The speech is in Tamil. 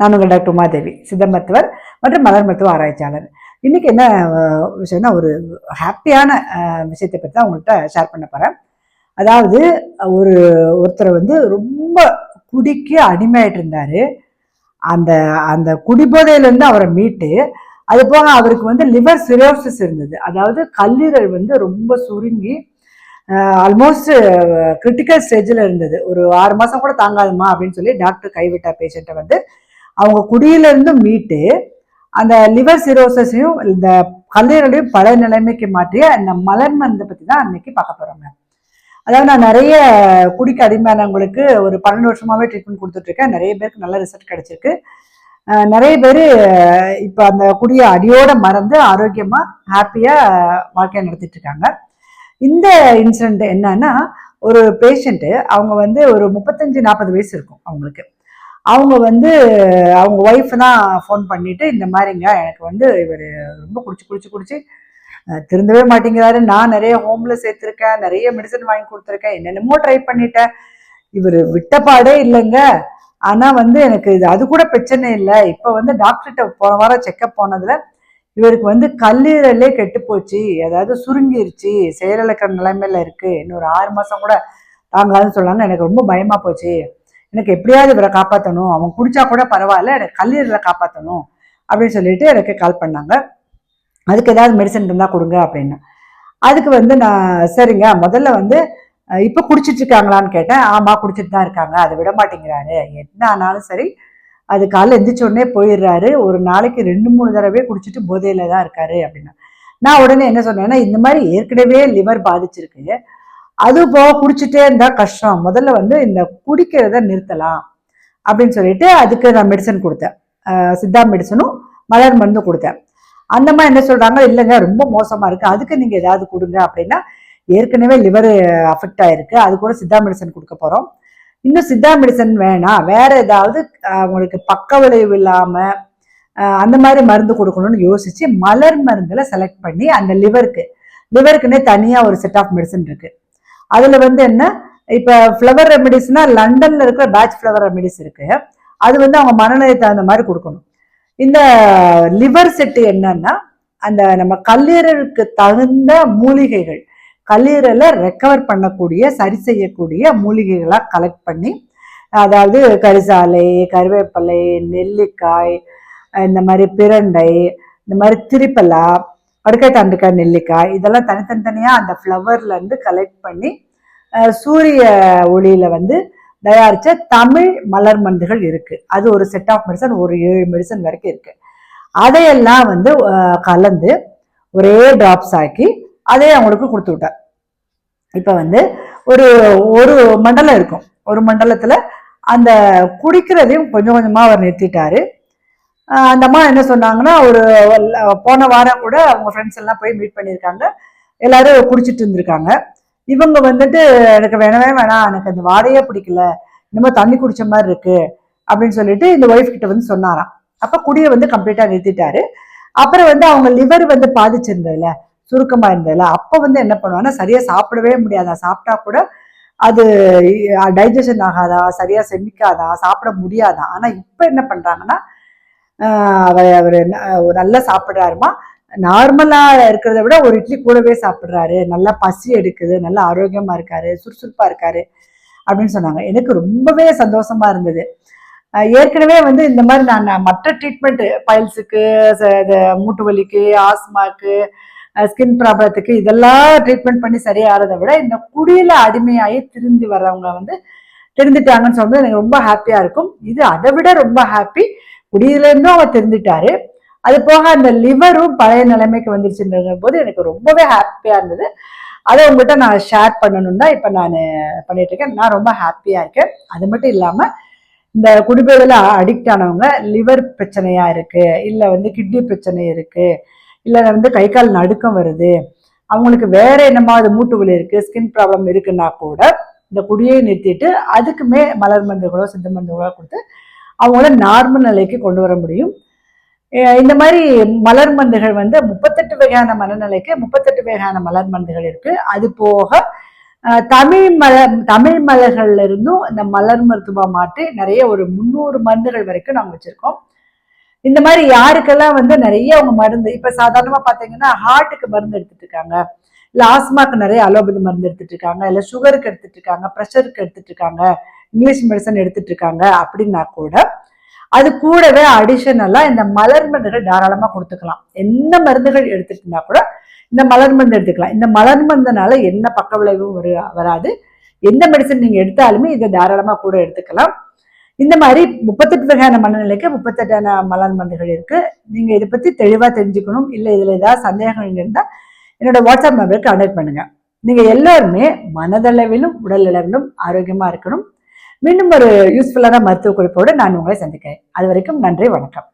நான் உங்கள் டாக்டர் உமாதேவி சித்த மருத்துவர் மற்றும் மலர் மருத்துவ ஆராய்ச்சியாளர். இன்றைக்கி என்ன விஷயம்னா ஒரு ஹாப்பியான விஷயத்தை பற்றி தான் உங்கள்கிட்ட ஷேர் பண்ண போகிறேன் அதாவது ஒரு ஒருத்தர் வந்து ரொம்ப குடிக்க அடிமையாயிட்டு இருந்தார். அந்த அந்த குடிபோதையிலேருந்து அவரை மீட்டு அது போக அவருக்கு வந்து லிவர் சிரோசிஸ் இருந்தது. அதாவது கல்லீரல் வந்து ரொம்ப சுருங்கி ஆல்மோஸ்ட் கிரிட்டிக்கல் ஸ்டேஜில் இருந்தது. ஒரு ஆறு மாதம் கூட தாங்காதுமா அப்படின்னு சொல்லி டாக்டர் கைவிட்ட பேஷண்ட்டை வந்து. அவங்க குடியிலிருந்து மீட்டு அந்த லிவர் சிரோசஸையும் இந்த கல்லீரலையும் பழைய நிலைமைக்கு மாற்றிய அந்த மலர் பற்றி தான் அன்னைக்கு பார்க்க போகிறோங்க அதாவது நான் நிறைய குடிக்க அடிமையானவங்களுக்கு ஒரு பன்னெண்டு வருஷமாகவே ட்ரீட்மெண்ட் கொடுத்துட்ருக்கேன். நிறைய பேருக்கு நல்ல ரிசல்ட் கிடைச்சிருக்கு. நிறைய பேர் இப்போ அந்த குடியை அடியோட மறந்து ஆரோக்கியமாக ஹாப்பியாக வாழ்க்கையை நடத்திட்டு இருக்காங்க இந்த இன்சிடென்ட் என்னன்னா ஒரு பேஷண்ட்டு அவங்க வந்து ஒரு முப்பத்தஞ்சு நாற்பது வயசு இருக்கும் அவங்களுக்கு. அவங்க வந்து அவங்க ஒய்ஃப் தான் ஃபோன் பண்ணிவிட்டு இந்த மாதிரிங்க எனக்கு வந்து இவர் ரொம்ப குடிச்சு குடிச்சு குடிச்சு திருந்தவே மாட்டேங்கிறாரு. நான் நிறைய ஹோமில் சேர்த்துருக்கேன் நிறைய மெடிசன் வாங்கி கொடுத்துருக்கேன் என்னென்னமோ ட்ரை பண்ணிட்டேன். இவர் விட்டப்பாடே இல்லைங்க. ஆனால் வந்து எனக்கு இது அது கூட பிரச்சனை இல்லை. இப்போ வந்து டாக்டர்கிட்ட போன வாரம் செக்கப் போனதில் இவருக்கு வந்து கல்லீரலே கெட்டு போச்சு. அதாவது சுருங்கிருச்சு. செயலிழக்கிற நிலைமையில இருக்கு. இன்னொரு ஆறு மாதம் கூட தாங்காதுன்னு சொன்னாங்க எனக்கு ரொம்ப பயமாக போச்சு. எனக்கு எப்படியாவது இவரை காப்பாற்றணும் அவன் குடிச்சா கூட பரவாயில்ல எனக்கு கல்லீரலை காப்பாற்றணும் அப்படின்னு சொல்லிட்டு எனக்கு கால் பண்ணாங்க. அதுக்கு ஏதாவது மெடிசன் இருந்தால் கொடுங்க அப்படின்னு. அதுக்கு வந்து நான் சரிங்க முதல்ல வந்து இப்போ குடிச்சிட்டு இருக்காங்களான்னு கேட்டேன். ஆமாம் குடிச்சிட்டு தான் இருக்காங்க. அதை விட மாட்டேங்கிறாரு. என்ன ஆனாலும் சரி அது காலைல எந்திரிச்சோடனே போயிடுறாரு. ஒரு நாளைக்கு ரெண்டு மூணு தடவை குடிச்சிட்டு போதையில தான் இருக்காரு அப்படின்னா. நான் உடனே என்ன சொன்னேன்னா இந்த மாதிரி ஏற்கனவே லிவர் பாதிச்சிருக்கு. அது போக குடிச்சிட்டே இருந்தா கஷ்டம். முதல்ல வந்து இந்த குடிக்கிறத நிறுத்தலாம் அப்படின்னு சொல்லிட்டு அதுக்கு நான் மெடிசன் கொடுத்தேன். சித்தா மெடிசனும் மலர் மருந்து கொடுத்தேன். அந்த மாதிரி என்ன சொல்றாங்க? இல்லைங்க ரொம்ப மோசமா இருக்கு. அதுக்கு நீங்க ஏதாவது கொடுங்க அப்படின்னா ஏற்கனவே லிவர் அஃபெக்ட் ஆயிருக்கு. அது கூட சித்தா மெடிசன் கொடுக்க போறோம். இன்னும் சித்தா மெடிசன் வேணாம். வேற ஏதாவது அவங்களுக்கு உங்களுக்கு பக்க விளைவு இல்லாம அந்த மாதிரி மருந்து கொடுக்கணும்னு யோசிச்சு மலர் மருந்துல செலக்ட் பண்ணி அந்த லிவருக்கு லிவருக்குன்னே தனியா ஒரு செட் ஆஃப் மெடிசன் இருக்கு. அதுல வந்து என்ன? இப்ப ஃப்ளவர் ரெமெடிஸ்னால் லண்டன்ல இருக்கிற பேட்ச் ஃப்ளவர் ரெமெடிஸ் இருக்கு. அது வந்து அவங்க மனநிலை தகுந்த மாதிரி கொடுக்கணும். இந்த லிவர் செட்டு என்னன்னா அந்த நம்ம கல்லீரலுக்கு தகுந்த மூலிகைகள் கல்லீரலை ரெக்கவர் பண்ணக்கூடிய சரி செய்யக்கூடிய மூலிகைகளாக கலெக்ட் பண்ணி அதாவது கரிசாலை கருவேப்பிலை நெல்லிக்காய் இந்த மாதிரி பிரண்டை இந்த மாதிரி திரிப்பலா படுக்கை தாண்டுக்காய் நெல்லிக்காய் இதெல்லாம் தனித்தனித்தனியாக அந்த ஃப்ளவர்ல இருந்து கலெக்ட் பண்ணி சூரிய ஒளியில வந்து தயாரிச்ச தமிழ் மலர் மருந்துகள் இருக்கு. அது ஒரு செட் ஆஃப் மெடிசன் ஒரு ஏழு மெடிசன் வரைக்கும் இருக்கு. அதையெல்லாம் வந்து கலந்து ஒரே டிராப்ஸ் ஆக்கி அதே அவங்களுக்கு கொடுத்து விட்டேன். இப்போ வந்து ஒரு ஒரு மண்டலம் இருக்கும். ஒரு மண்டலத்தில் அந்த குடிக்கிறதையும் கொஞ்சம் கொஞ்சமாக அவர் நிறுத்திட்டாரு. அந்த அம்மா என்ன சொன்னாங்கன்னா ஒரு போன வாரம் கூட அவங்க ஃப்ரெண்ட்ஸ் எல்லாம் போய் மீட் பண்ணியிருக்காங்க. எல்லாரும் குடிச்சிட்டு இருந்திருக்காங்க. இவங்க வந்துட்டு எனக்கு வேணவே வேணாம் எனக்கு அந்த வாடையே பிடிக்கல. இனிமேல் தண்ணி குடிச்ச மாதிரி இருக்கு. அப்படின்னு சொல்லிட்டு இந்த ஒய்ஃப் கிட்ட வந்து சொன்னாராம். அப்போ குடியை வந்து கம்ப்ளீட்டாக நிறுத்திட்டாரு. அப்புறம் வந்து அவங்க லிவர் வந்து பாதிச்சிருந்ததுல சுருக்கமாக இருந்ததுல. அப்போ வந்து என்ன பண்ணுவாங்கன்னா சரியாக சாப்பிடவே முடியாதா? சாப்பிட்டா கூட அது டைஜஷன் ஆகாதா? சரியாக செமிக்காதா? சாப்பிட முடியாதா? ஆனால் இப்போ என்ன பண்ணுறாங்கன்னா அவர் அவர் நல்லா சாப்பிட்றாருமா. நார்மலாக இருக்கிறத விட ஒரு இட்லி கூடவே சாப்பிட்றாரு. நல்லா பசி எடுக்குது நல்லா ஆரோக்கியமாக இருக்காரு சுறுசுறுப்பாக இருக்காரு அப்படின்னு சொன்னாங்க. எனக்கு ரொம்பவே சந்தோஷமா இருந்தது. ஏற்கனவே வந்து இந்த மாதிரி நான் மற்ற ட்ரீட்மெண்ட் பைல்ஸுக்கு மூட்டு வலிக்கு ஆஸ்மாக்கு ஸ்கின் ப்ராப்ளத்துக்கு இதெல்லாம் ட்ரீட்மெண்ட் பண்ணி சரியாகிறத விட இந்த குடியில அடிமையாகி திருந்தி வர்றவங்க வந்து திருந்திட்டாங்கன்னு சொன்னது எனக்கு ரொம்ப ஹாப்பியாக இருக்கும். இது அதை விட ரொம்ப ஹாப்பி குடியிலேருந்தும் அவர் திருந்திட்டாரு அது போக அந்த லிவரும் பழைய நிலைமைக்கு வந்துருச்சுன்ற போது எனக்கு ரொம்பவே ஹாப்பியா இருந்தது. அதை உங்கள்கிட்ட நான் ஷேர் பண்ணணும் தான் இப்போ நான் பண்ணிட்டு இருக்கேன். நான் ரொம்ப ஹாப்பியா இருக்கேன். அது மட்டும் இல்லாமல் இந்த குடிபோதையில அடிக்ட் ஆனவங்க லிவர் பிரச்சனையா இருக்கு இல்லை வந்து கிட்னி பிரச்சனை இருக்கு இல்லை வந்து கை கால் நடுக்கம் வருது அவங்களுக்கு வேற என்னமாவது மூட்டு வலி இருக்கு ஸ்கின் ப்ராப்ளம் இருக்குன்னா கூட இந்த குடியை நிறுத்திட்டு அதுக்குமே மலர் மருந்துகளோ சித்த மருந்துகளோ கொடுத்து அவங்கள நார்மல் நிலைக்கு கொண்டு வர முடியும். இந்த மாதிரி மலர் மருந்துகள் வந்து முப்பத்தெட்டு வகையான மனநிலைக்கு முப்பத்தெட்டு வகையான மலர் மருந்துகள் இருக்கு. அது போக தமிழ் மலர் தமிழ் மலர்கள்ல இருந்தும் இந்த மலர் மருத்துவ மாட்டு நிறைய ஒரு முந்நூறு மருந்துகள் வரைக்கும் நாங்கள் வச்சிருக்கோம். இந்த மாதிரி யாருக்கெல்லாம் வந்து நிறைய அவங்க மருந்து இப்போ சாதாரணமாக பார்த்தீங்கன்னா ஹார்ட்டுக்கு மருந்து எடுத்துட்டு இருக்காங்க. ஆஸ்மாக்கு நிறைய அலோபதி மருந்து எடுத்துட்டு இருக்காங்க. இல்லை சுகருக்கு எடுத்துட்டு இருக்காங்க. ப்ரெஷருக்கு எடுத்துட்டு இருக்காங்க. இங்கிலீஷ் மெடிசன் எடுத்துட்டு இருக்காங்க அப்படின்னா கூட அது கூடவே அடிஷனலா இந்த மலர் மருந்துகள் தாராளமா கொடுத்துக்கலாம். என்ன மருந்துகள் எடுத்துட்டுனா கூட இந்த மலர் மருந்து எடுத்துக்கலாம். இந்த மலர் மருந்துனால என்ன பக்க விளைவும் வரு வராது. எந்த மெடிசன் நீங்க எடுத்தாலுமே இதை தாராளமா கூட எடுத்துக்கலாம். இந்த மாதிரி முப்பத்தெட்டு வகையான மனநிலைக்கு முப்பத்தெட்டான மலர் மருந்துகள் இருக்கு. நீங்க இதை பத்தி தெளிவா தெரிஞ்சுக்கணும். இல்லை இதுல ஏதாவது சந்தேகங்கள் இருந்தா என்னோட வாட்ஸ்அப் நம்பருக்கு கான்டாக்ட் பண்ணுங்க. நீங்க எல்லாருமே மனதளவிலும் உடல் அளவிலும் ஆரோக்கியமா இருக்கணும். மீண்டும் ஒரு யூஸ்ஃபுல்லான மருத்துவ குறிப்போடு நான் உங்களை சந்திக்கிறேன். அது வரைக்கும் நன்றி வணக்கம்.